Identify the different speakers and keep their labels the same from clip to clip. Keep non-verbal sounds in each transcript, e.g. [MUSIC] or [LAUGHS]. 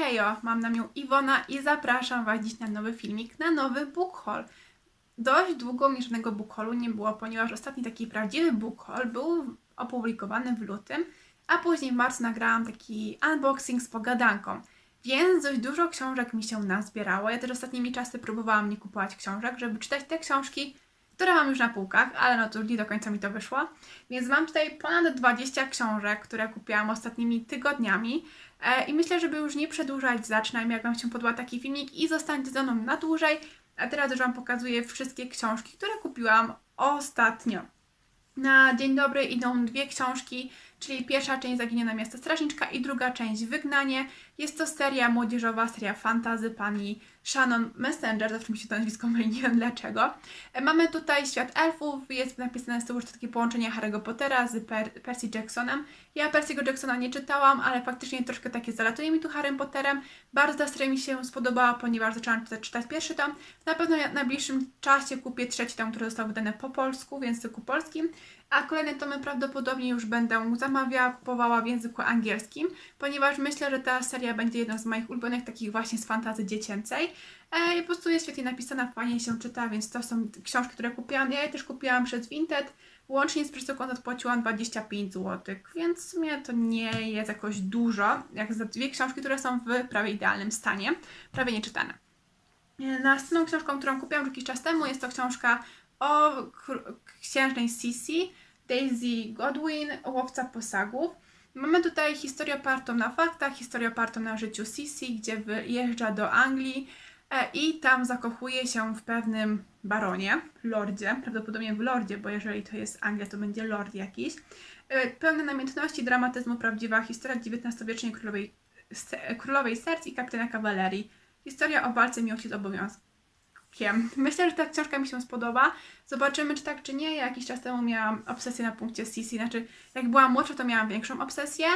Speaker 1: Hejo, mam na imię Iwona i zapraszam Was dziś na nowy filmik, na nowy book haul. Dość długo mi żadnego book haulu nie było, ponieważ ostatni taki prawdziwy book haul był opublikowany w lutym, a później w marcu nagrałam taki unboxing z pogadanką. Więc dość dużo książek mi się nazbierało. Ja też ostatnimi czasy próbowałam nie kupować książek, żeby czytać te książki, które mam już na półkach, ale no to nie do końca mi to wyszło. Więc mam tutaj ponad 20 książek, które kupiłam ostatnimi tygodniami. E, I myślę, żeby już nie przedłużać, zacznę, jak Wam się podoba taki filmik i zostańcie ze mną na dłużej. A teraz już Wam pokazuję wszystkie książki, które kupiłam ostatnio. Na dzień dobry idą dwie książki, czyli pierwsza część Zaginiona Miasta Strażniczka i druga część Wygnanie. Jest to seria młodzieżowa, seria fantazy pani Shannon Messenger, zawsze mi się to nazwisko myli, nie wiem dlaczego. E, Mamy tutaj świat elfów, jest napisane z tyłu, że to takie połączenie Harry'ego Pottera z per Percy Jacksonem. Ja Percy'ego Jacksona nie czytałam, ale faktycznie troszkę takie zalatuje mi tu Harrym Potterem. Bardzo ta mi się spodobała, ponieważ zaczęłam czytać, czytać pierwszy tom. Na pewno w najbliższym czasie kupię trzeci tom, który został wydany po polsku, w języku polskim. A kolejne tomy prawdopodobnie już będę zamawiała, kupowała w języku angielskim, ponieważ myślę, że ta seria będzie jedną z moich ulubionych takich właśnie z fantazy dziecięcej. E, po prostu jest świetnie napisana, fajnie się czyta, więc to są książki, które kupiłam. Ja je też kupiłam przez Vinted. Łącznie z przesyłką odpłaciłam 25 zł, więc w sumie to nie jest jakoś dużo, jak za dwie książki, które są w prawie idealnym stanie, prawie nieczytane. Następną książką, którą kupiłam jakiś czas temu, jest to książka o księżnej Sisi, Daisy Godwin, Łowca Posagów. Mamy tutaj historię opartą na faktach, historię opartą na życiu Sisi, gdzie wyjeżdża do Anglii i tam zakochuje się w pewnym baronie, lordzie, prawdopodobnie w lordzie, bo jeżeli to jest Anglia, to będzie lord jakiś. E, Pełna namiętności, dramatyzmu, prawdziwa historia XIX-wiecznej królowej, królowej serc i kapitana kawalerii. Historia o walce miłości z obowiązkiem. Myślę, że ta książka mi się spodoba. Zobaczymy, czy tak, czy nie. Ja jakiś czas temu miałam obsesję na punkcie Sisi. Znaczy, jak byłam młodsza, to miałam większą obsesję,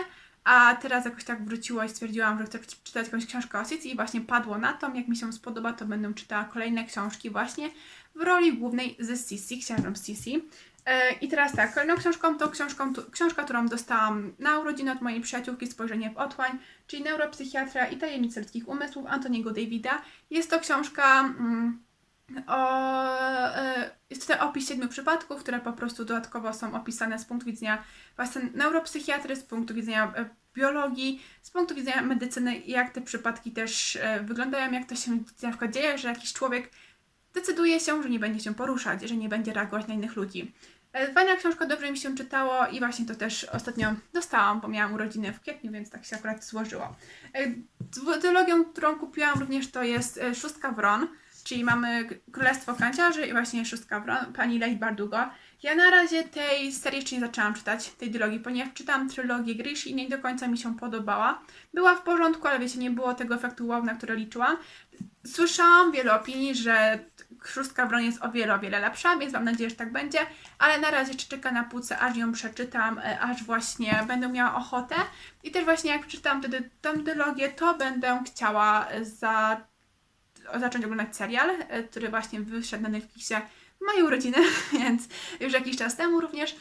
Speaker 1: a teraz jakoś tak wróciło i stwierdziłam, że chcę czytać jakąś książkę o Sisi i właśnie padło na to. Jak mi się spodoba, to będę czytała kolejne książki właśnie w roli głównej z Sisi, księżą Sisi. E, I teraz tak, kolejną książką to książką, książka, którą dostałam na urodziny od mojej przyjaciółki Spojrzenie w otchłań, czyli Neuropsychiatra i tajemnice ludzkich umysłów Antoniego Davida. Jest to książka mm, o, e, jest to opis siedmiu przypadków, które po prostu dodatkowo są opisane z punktu widzenia właśnie neuropsychiatry, z punktu widzenia e, biologii, z punktu widzenia medycyny, jak te przypadki też e, wyglądają, jak to się na przykład dzieje, że jakiś człowiek decyduje się, że nie będzie się poruszać, że nie będzie reagować na innych ludzi. E, Fajna książka, dobrze mi się czytało i właśnie to też ostatnio dostałam, bo miałam urodziny w kwietniu, więc tak się akurat złożyło. E, Dylogiem, którą kupiłam również to jest e, Szóstka Wron, czyli mamy Królestwo Kanciarzy i właśnie Szóstka Wron, pani Leigh Bardugo. Ja na razie tej serii jeszcze nie zaczęłam czytać, tej dylogii, ponieważ czytam trylogię Grish i nie do końca mi się podobała. Była w porządku, ale wiecie, nie było tego efektu wow, na który liczyłam. Słyszałam wiele opinii, że Szóstka Wron jest o wiele, o wiele lepsza, więc mam nadzieję, że tak będzie, ale na razie czekam na półce, aż ją przeczytam, e, aż właśnie będę miała ochotę. I też właśnie jak przeczytam wtedy tę dylogię, to będę chciała za, zacząć oglądać serial, e, który właśnie wyszedł na Netflixie w mojej urodziny, [LAUGHS] więc już jakiś czas temu również.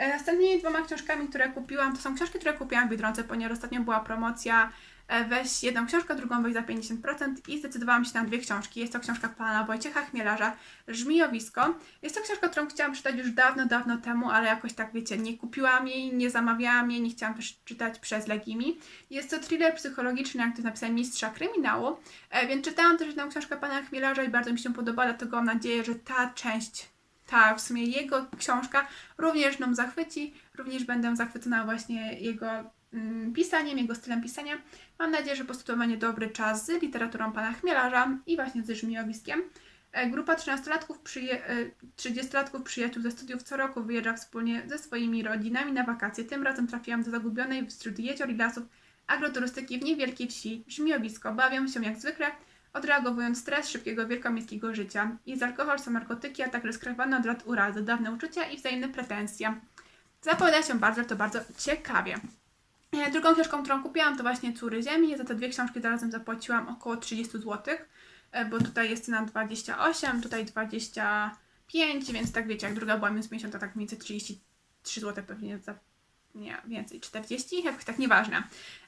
Speaker 1: E, Następnymi dwoma książkami, które kupiłam, to są książki, które kupiłam w Biedronce, ponieważ ostatnio była promocja e, weź jedną książkę, drugą weź za 50% i zdecydowałam się na dwie książki. Jest to książka pana Wojciecha Chmielarza, Żmijowisko. Jest to książka, którą chciałam czytać już dawno, dawno temu, ale jakoś tak, wiecie, nie kupiłam jej, nie zamawiałam jej, nie chciałam też czytać przez Legimi. Jest to thriller psychologiczny, jak to napisałem, mistrza kryminału, e, więc czytałam też tę książkę pana Chmielarza i bardzo mi się podoba, dlatego mam nadzieję, że ta część ta w sumie jego książka również mną zachwyci, również będę zachwycona właśnie jego mm, pisaniem, jego stylem pisania. Mam nadzieję, że po prostu to będzie dobry czas z literaturą pana Chmielarza i właśnie ze Żmijowiskiem. E, Grupa 13-latków, przyje- e, 30-latków przyjaciół ze studiów co roku wyjeżdża wspólnie ze swoimi rodzinami na wakacje. Tym razem trafiłam do zagubionej wśród jezior i lasów agroturystyki w niewielkiej wsi Żmijowisko. Bawią się jak zwykle, odreagowując stres szybkiego wielkomiejskiego życia. Jest alkohol, są narkotyki, a także skrywane od lat urazy, dawne uczucia i wzajemne pretensje. Zapowiada się bardzo, to bardzo ciekawie. E, Drugą książką, którą kupiłam, to właśnie Córy Ziemi. Za te dwie książki zarazem zapłaciłam około 30 zł, e, bo tutaj jest cena 28, tutaj 25, więc tak wiecie, jak druga była minus 50, to tak mniej więcej 33 zł pewnie za nie, więcej, 40, jakoś tak, nieważne.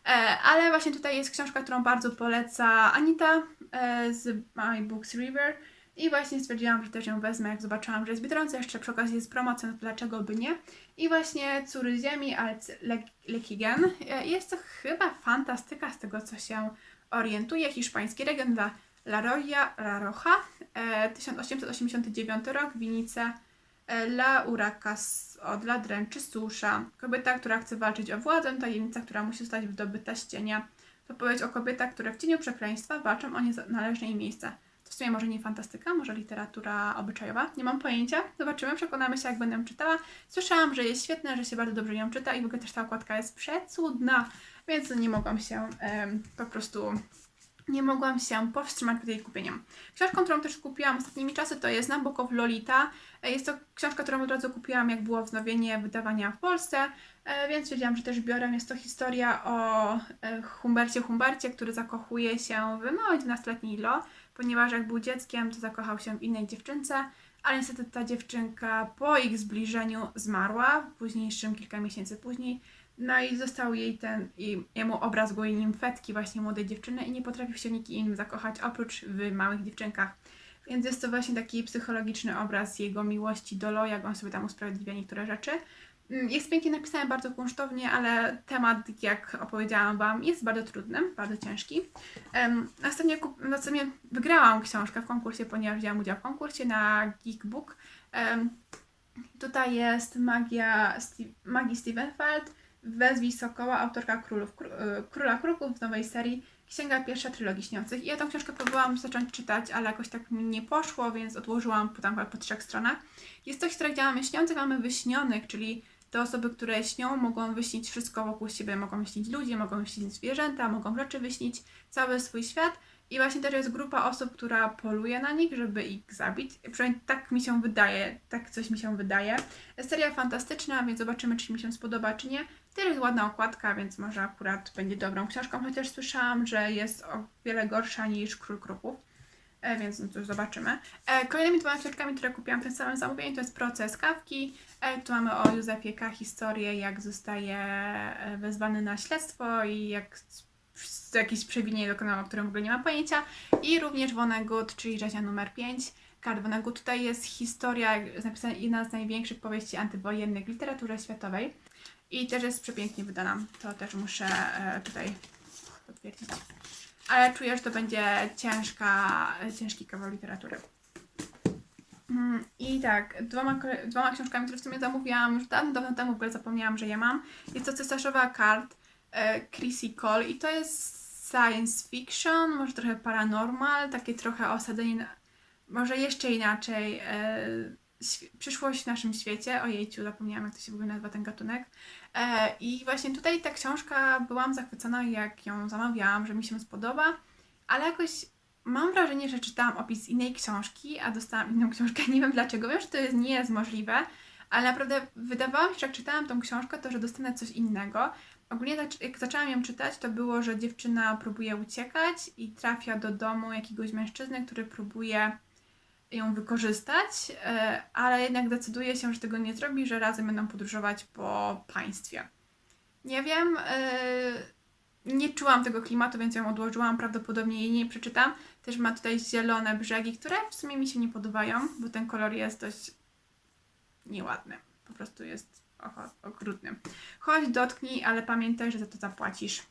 Speaker 1: E, ale właśnie tutaj jest książka, którą bardzo poleca Anita e, z My Books River. I właśnie stwierdziłam, że też ją wezmę, jak zobaczyłam, że jest Biedronce, jeszcze przy okazji jest promocja, no dlaczego by nie. I właśnie Córy Ziemi, Alex Le- Lekigen. E, Jest to chyba fantastyka z tego, co się orientuje. Hiszpański region dla La Roya, La Roja, e, 1889 rok, Winice, e, La Uracas, Odla, Dręczy, Susza. Kobieta, która chce walczyć o władzę, tajemnica, która musi zostać wydobyta z cienia. To powiedzi o kobietach, które w cieniu przekleństwa walczą o nienależne im miejsce. To w sumie może nie fantastyka, może literatura obyczajowa, nie mam pojęcia. Zobaczymy, przekonamy się, jak będę czytała. Słyszałam, że jest świetna, że się bardzo dobrze ją czyta i w ogóle też ta okładka jest przecudna, więc nie mogłam się em, po prostu nie mogłam się powstrzymać przed jej kupieniem. Książką, którą też kupiłam ostatnimi czasy, to jest Nabokov Lolita. E, Jest to książka, którą od razu kupiłam, jak było wznowienie wydawania w Polsce, e, więc wiedziałam, że też biorę. Jest to historia o e, Humbercie Humbercie, który zakochuje się w małej 12-letniej Lo, ponieważ jak był dzieckiem, to zakochał się w innej dziewczynce, ale niestety ta dziewczynka po ich zbliżeniu zmarła, w późniejszym, kilka miesięcy później. No i został jej ten, i jemu obraz byłej nimfetki, właśnie młodej dziewczyny i nie potrafił się nikim zakochać, oprócz w małych dziewczynkach. Więc jest to właśnie taki psychologiczny obraz jego miłości do Lo, jak on sobie tam usprawiedliwia niektóre rzeczy. Mm, Jest pięknie napisane, bardzo kunsztownie, ale temat, jak opowiedziałam Wam, jest bardzo trudny, bardzo ciężki. Um, następnie, kup- następnie wygrałam książkę w konkursie, ponieważ wzięłam udział w konkursie na Geekbook. Um, tutaj jest magia Sti- magii Stevenfeld, Wezwij Sokoła, autorka Królów, Kró- y, Króla Kruków w nowej serii Księga pierwsza Trylogii Śniących. I ja tą książkę próbowałam zacząć czytać, ale jakoś tak mi nie poszło, więc odłożyłam po, tam po trzech stronach. Jest to historia, gdzie mamy śniących, mamy wyśnionych, czyli te osoby, które śnią, mogą wyśnić wszystko wokół siebie. Mogą wyśnić ludzi, mogą wyśnić zwierzęta, mogą rzeczy wyśnić, cały swój świat. I właśnie też jest grupa osób, która poluje na nich, żeby ich zabić. Przynajmniej tak mi się wydaje, tak coś mi się wydaje. Seria fantastyczna, więc zobaczymy, czy mi się spodoba, czy nie. Też jest ładna okładka, więc może akurat będzie dobrą książką, chociaż słyszałam, że jest o wiele gorsza niż Król Kruków. E, więc no to zobaczymy. E, kolejnymi dwoma książkami, które kupiłam w tym samym zamówieniu, to jest Proces Kawki. E, tu mamy o Józefie K. historię, jak zostaje e, wezwany na śledztwo i jak jakieś przewinienie dokonało, o którym w ogóle nie ma pojęcia. I również Vonnegut, czyli rzeźnia numer 5. Kart Vonnegut. Tutaj jest historia, napisana jedna z największych powieści antywojennych w literaturze światowej. I też jest przepięknie wydana. To też muszę e, tutaj potwierdzić. Ale czuję, że to będzie ciężka, ciężki kawał literatury. Mm, I tak, dwoma, dwoma książkami, które w sumie zamówiłam już dawno, dawno temu, w ogóle zapomniałam, że je mam. Jest to Cesarzowa Kart e, Chrissy Cole i to jest science fiction, może trochę paranormal, takie trochę osadzenie, może jeszcze inaczej, e, przyszłość w naszym świecie. Ojejciu, zapomniałam, jak to się w ogóle nazywa ten gatunek. E, I właśnie tutaj ta książka, byłam zachwycona, jak ją zamawiałam, że mi się spodoba, ale jakoś mam wrażenie, że czytałam opis innej książki, a dostałam inną książkę. [LAUGHS] Nie wiem dlaczego. Wiem, że to jest, nie jest możliwe, ale naprawdę wydawało mi się, że jak czytałam tą książkę, to że dostanę coś innego. Ogólnie jak zaczęłam ją czytać, to było, że dziewczyna próbuje uciekać i trafia do domu jakiegoś mężczyzny, który próbuje ją wykorzystać, e, ale jednak decyduje się, że tego nie zrobi, że razem będą podróżować po państwie. Nie wiem, e, nie czułam tego klimatu, więc ją odłożyłam, prawdopodobnie jej nie przeczytam. Też ma tutaj zielone brzegi, które w sumie mi się nie podobają, bo ten kolor jest dość nieładny. Po prostu jest okrutny. Chodź, dotknij, ale pamiętaj, że za to zapłacisz.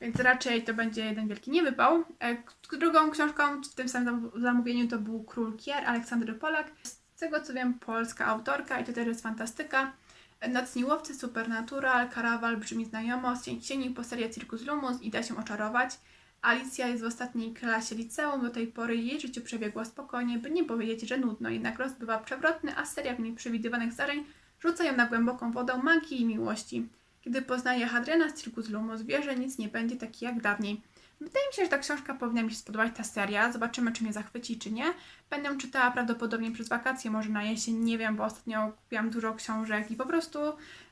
Speaker 1: Więc raczej to będzie jeden wielki niewypał. E, Drugą książką w tym samym zam- zamówieniu to był Król Kier Aleksandry Polak. Z tego co wiem, polska autorka i to też jest fantastyka. E, Nocni łowcy, Supernatural, Karawal brzmi znajomo, Cień Cieni, Poseria Circus Lumus i da się oczarować. Alicja jest w ostatniej klasie liceum, do tej pory jej życie przebiegło spokojnie, by nie powiedzieć, że nudno, jednak los bywa przewrotny, a seria w nieprzewidywanych zdarzeń rzuca ją na głęboką wodę magii i miłości. Kiedy poznaje Hadriana z Circus Lumus, wie, że nic nie będzie taki jak dawniej. Wydaje mi się, że ta książka powinna mi się spodobać, ta seria. Zobaczymy, czy mnie zachwyci, czy nie. Będę czytała prawdopodobnie przez wakacje, może na jesień, nie wiem, bo ostatnio kupiłam dużo książek i po prostu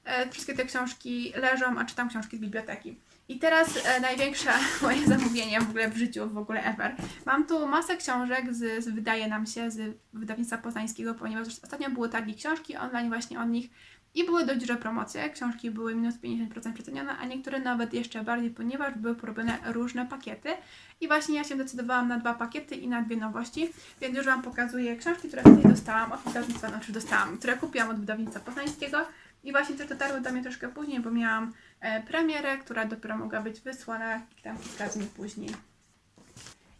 Speaker 1: e, wszystkie te książki leżą, a czytam książki z biblioteki. I teraz e, największe [LAUGHS] moje zamówienie w ogóle w życiu, w ogóle ever. Mam tu masę książek, z, z wydaje nam się, z wydawnictwa poznańskiego, ponieważ ostatnio były targi książki online właśnie od nich I były dość duże promocje, książki były minus 50% przecenione, a niektóre nawet jeszcze bardziej, ponieważ były porobione różne pakiety. I właśnie ja się decydowałam na dwa pakiety i na dwie nowości, więc już Wam pokazuję książki, które tutaj dostałam od wydawnictwa, znaczy dostałam, które kupiłam od wydawnictwa poznańskiego. I właśnie też dotarły do mnie troszkę później, bo miałam e, premierę, która dopiero mogła być wysłana tam kilka dni później.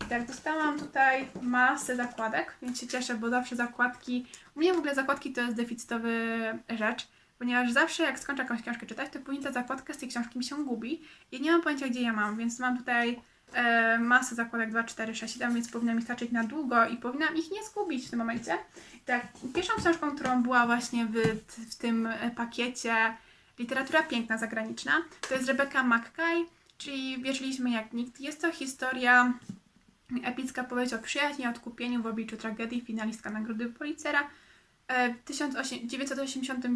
Speaker 1: I tak, dostałam tutaj masę zakładek, więc się cieszę, bo zawsze zakładki, u mnie w ogóle zakładki to jest deficytowy rzecz, ponieważ zawsze jak skończę jakąś książkę czytać, to później ta zakładka z tej książki mi się gubi i nie mam pojęcia, gdzie ja mam, więc mam tutaj e, masę zakładek 2, 4, 6, 7, więc powinna mi starczyć na długo i powinnam ich nie zgubić w tym momencie. Tak, pierwszą książką, którą była właśnie w, w tym e, pakiecie literatura piękna zagraniczna, to jest Rebecca Mackay, czyli Wierzyliśmy jak nikt. Jest to historia Epicka powieść o przyjaźni odkupieniu w obliczu tragedii, finalistka Nagrody Pulitzera. E, W 1980,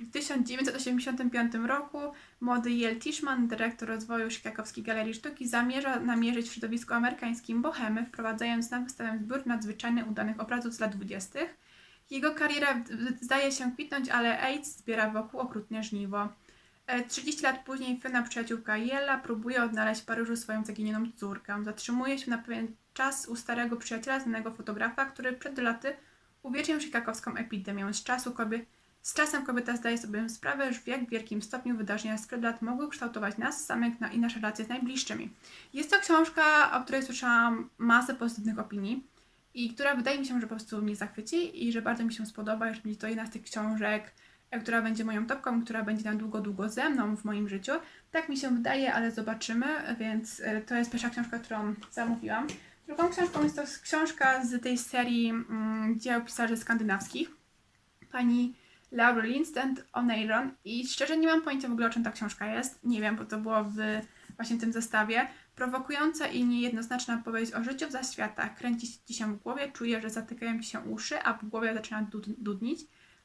Speaker 1: w 1985 roku młody Yale Tishman, dyrektor rozwoju Chicagowskiej Galerii Sztuki, zamierza namierzyć w środowisku amerykańskim bohemy, wprowadzając na wystawę zbiór nadzwyczajnie udanych obrazów z lat 20. Jego kariera zdaje się kwitnąć, ale AIDS zbiera wokół okrutne żniwo. E, 30 lat później Fena, przyjaciółka Jela, próbuje odnaleźć w Paryżu swoją zaginioną córkę. Zatrzymuje się na pewien czas u starego przyjaciela, znanego fotografa, który przed laty uwiecznił chicagowską epidemię. Z, czasu kobie... z czasem kobieta zdaje sobie sprawę, że w jak wielkim stopniu wydarzenia sprzed lat mogły kształtować nas samych na... i nasze relacje z najbliższymi. Jest to książka, o której słyszałam masę pozytywnych opinii i która wydaje mi się, że po prostu mnie zachwyci i że bardzo mi się spodoba, że będzie to jedna z tych książek, e, która będzie moją topką, która będzie na długo, długo ze mną w moim życiu. Tak mi się wydaje, ale zobaczymy, więc e, to jest pierwsza książka, którą zamówiłam. Drugą książką jest to książka z tej serii mm, dzieł pisarzy skandynawskich, pani Laura Lindstedt Oneiron i szczerze nie mam pojęcia w ogóle o czym ta książka jest, nie wiem, bo to było w właśnie tym zestawie. Prowokująca i niejednoznaczna powieść o życiu w zaświatach. Kręci ci się w głowie, czuje, że zatykają ci się uszy, a w głowie zaczyna dud- dudnić.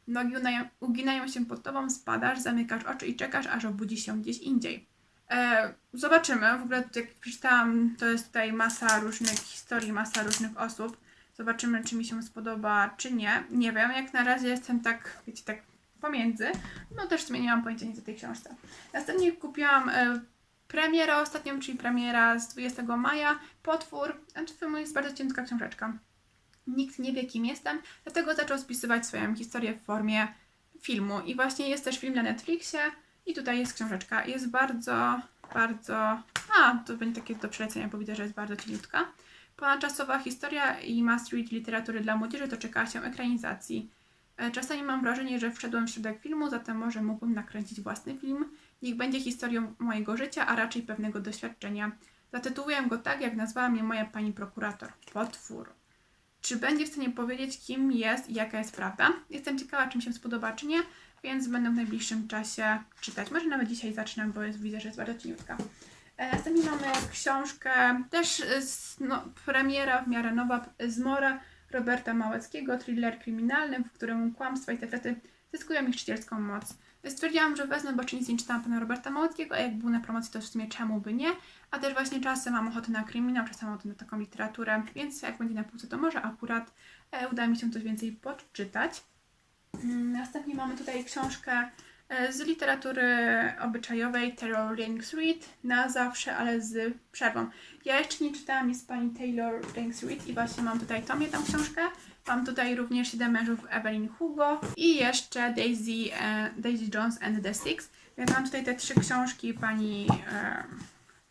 Speaker 1: Nogi uginają się pod tobą, spadasz, zamykasz oczy i czekasz, aż obudzi się gdzieś indziej. E, zobaczymy. W ogóle jak przeczytałam, to jest tutaj masa różnych historii, masa różnych osób. Zobaczymy, czy mi się spodoba, czy nie. Nie wiem, jak na razie jestem tak, wiecie, tak pomiędzy. No też mam pojęcia nic o tej książce. Następnie kupiłam e, premierę ostatnią, czyli premiera z 20 maja. Potwór. Znaczy, to jest bardzo ciężka książeczka. Nikt nie wie, kim jestem, dlatego zaczął spisywać swoją historię w formie filmu. I właśnie jest też film na Netflixie i tutaj jest książeczka. Jest bardzo, bardzo... A, to będzie takie do przelecenia, bo widzę, że jest bardzo cieniutka. Ponadczasowa historia i must read literatury dla młodzieży doczekała się ekranizacji. E, Czasami mam wrażenie, że wszedłem w środek filmu, zatem może mógłbym nakręcić własny film. Niech będzie historią mojego życia, a raczej pewnego doświadczenia. Zatytułuję go tak, jak nazwała mnie moja pani prokurator. Potwór. Czy będzie w stanie powiedzieć, kim jest i jaka jest prawda? Jestem ciekawa, czy mi się spodoba, czy nie, więc będę w najbliższym czasie czytać. Może nawet dzisiaj zacznę, bo jest, widzę, że jest bardzo cieniutka. E, Następnie mamy książkę, też e, z, no, premiera w miarę nowa z Mora Roberta Małeckiego, thriller kryminalny, w którym kłamstwa i sekrety zyskują niszczycielską moc. Stwierdziłam, że wezmę, bo czy nic nie czytałam pana Roberta Małeckiego, a jak był na promocji, to w sumie czemu by nie. A też właśnie czasem mam ochotę na kryminał, czasem ochotę na taką literaturę, więc jak będzie na półce, to może akurat e, uda mi się coś więcej podczytać. Mm, Następnie mamy tutaj książkę e, z literatury obyczajowej Taylor Rings Read na zawsze, ale z przerwą. Ja jeszcze nie czytałam nic pani Taylor Rings Read i właśnie mam tutaj tą jedną książkę. Mam tutaj również Siedem mężów Evelyn Hugo i jeszcze Daisy, e, Daisy Jones and the Six. Więc mam tutaj te trzy książki pani e,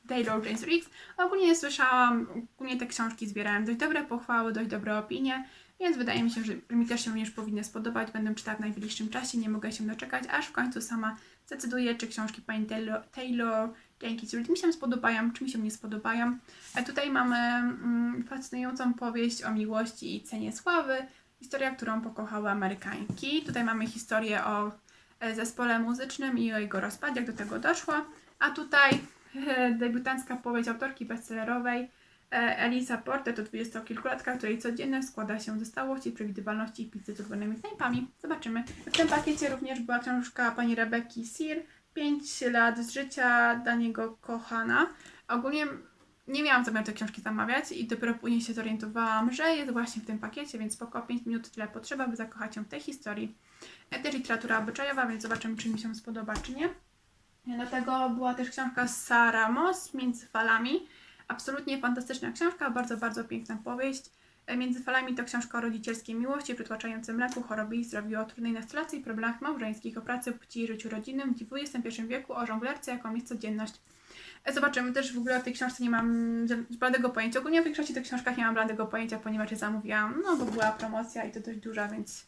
Speaker 1: Taylor James Riggs. Ogólnie słyszałam, ogólnie te książki zbierałem dość dobre pochwały, dość dobre opinie, więc wydaje mi się, że mi też się również powinny spodobać. Będę czytać w najbliższym czasie, nie mogę się doczekać, aż w końcu sama zdecyduję, czy książki pani Taylor, Taylor Reid mi się spodobają, czy mi się nie spodobają. A tutaj mamy mm, fascynującą powieść o miłości i cenie sławy, historia, którą pokochały Amerykanki. Tutaj mamy historię o e, zespole muzycznym i o jego rozpadzie, jak do tego doszło. A tutaj [LAUGHS] debiutancka powieść autorki bestsellerowej Elisa Porter to dwudziestokilkulatka, której codzienność składa się ze stałości, przewidywalności i pizzy z odwrotnymi knajpami. Zobaczymy. W tym pakiecie również była książka pani Rebeki Sear, 5 lat z życia Daniego Kochana. Ogólnie nie miałam zamiaru tej książki zamawiać i dopiero później się zorientowałam, że jest właśnie w tym pakiecie, więc spoko, 5 minut tyle potrzeba, by zakochać się w tej historii. E, Też literatura obyczajowa, więc zobaczymy, czy mi się spodoba, czy nie. Do tego była też książka Sara Moss, Między falami. Absolutnie fantastyczna książka, bardzo, bardzo piękna powieść. E, Między falami to książka o rodzicielskiej miłości, przytłaczającym mleku, chorobie i zdrowiu, o trudnej nastolacji, problemach małżeńskich, o pracy, płci i życiu rodzinnym w XXI wieku, o żonglerce, jaką jest codzienność. E, Zobaczymy też w ogóle o tej książce nie mam bladego pojęcia. Ogólnie o większości tych książkach nie mam bladego pojęcia, ponieważ je zamówiłam, no bo była promocja i to dość duża, więc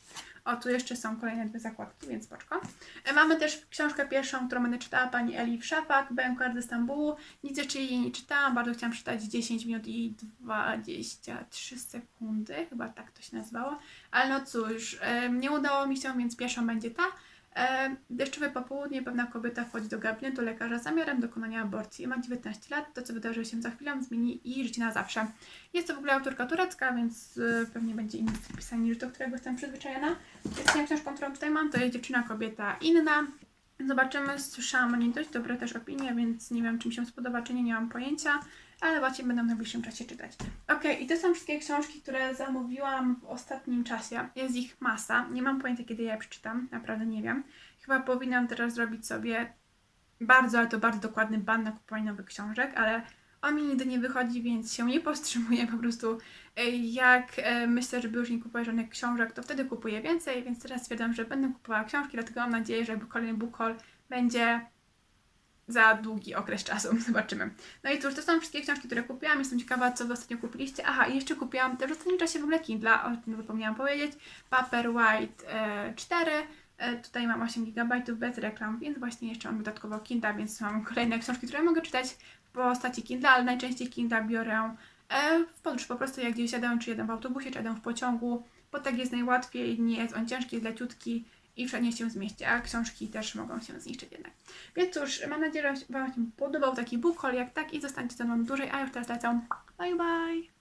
Speaker 1: o, tu jeszcze są kolejne dwie zakładki, więc poczko. E, Mamy też książkę pierwszą, którą będę czytała, pani Eli Szafak, BMK ze Stambułu. Nic jeszcze jej nie czytałam, bardzo chciałam przeczytać 10 minut i 23 sekundy, chyba tak to się nazywało. Ale no cóż, e, nie udało mi się, więc pierwszą będzie ta. E, Deszczowe popołudnie pewna kobieta wchodzi do gabinetu lekarza z zamiarem dokonania aborcji. Ma 19 lat, to co wydarzy się za chwilę zmieni jej życie na zawsze. Jest to w ogóle autorka turecka, więc e, pewnie będzie inny styl niż do którego jestem przyzwyczajona. Jedyną książką, którą tutaj mam, to jest Dziewczyna, kobieta inna. Zobaczymy, słyszałam o niej dość dobre też opinie, więc nie wiem, czy mi się spodoba, czy nie, nie mam pojęcia, ale właśnie będę w najbliższym czasie czytać. Okej, i to są wszystkie książki, które zamówiłam w ostatnim czasie. Jest ich masa, nie mam pojęcia, kiedy ja je przeczytam, naprawdę nie wiem. Chyba powinnam teraz zrobić sobie bardzo, ale to bardzo dokładny ban na kupowanie nowych książek, ale on mi nigdy nie wychodzi, więc się nie powstrzymuję po prostu. e, Jak e, myślę, żeby już nie kupować żadnych książek, to wtedy kupuję więcej, więc teraz stwierdzam, że będę kupowała książki, dlatego mam nadzieję, że kolejny book haul będzie za długi okres czasu. [LAUGHS] Zobaczymy. No i cóż, to są wszystkie książki, które kupiłam. Jestem ciekawa, co wy ostatnio kupiliście. Aha, i jeszcze kupiłam też w ostatnim czasie w ogóle Kindle, o tym zapomniałam powiedzieć. Paperwhite e, 4. E, tutaj mam 8 GB bez reklam, więc właśnie jeszcze mam dodatkowo Kindle, więc mam kolejne książki, które mogę czytać w postaci Kindle, ale najczęściej Kindle biorę e, w podróż. Po prostu jak gdzieś jadę, czy jadę w autobusie, czy jadę w pociągu, bo tak jest najłatwiej, nie jest on ciężki, jest leciutki i wszędzie się zmieści, a książki też mogą się zniszczyć jednak. Więc cóż, mam nadzieję, że Wam się podobał taki book haul, jak tak i zostańcie ze mną dłużej, a już teraz lecę. Bye bye!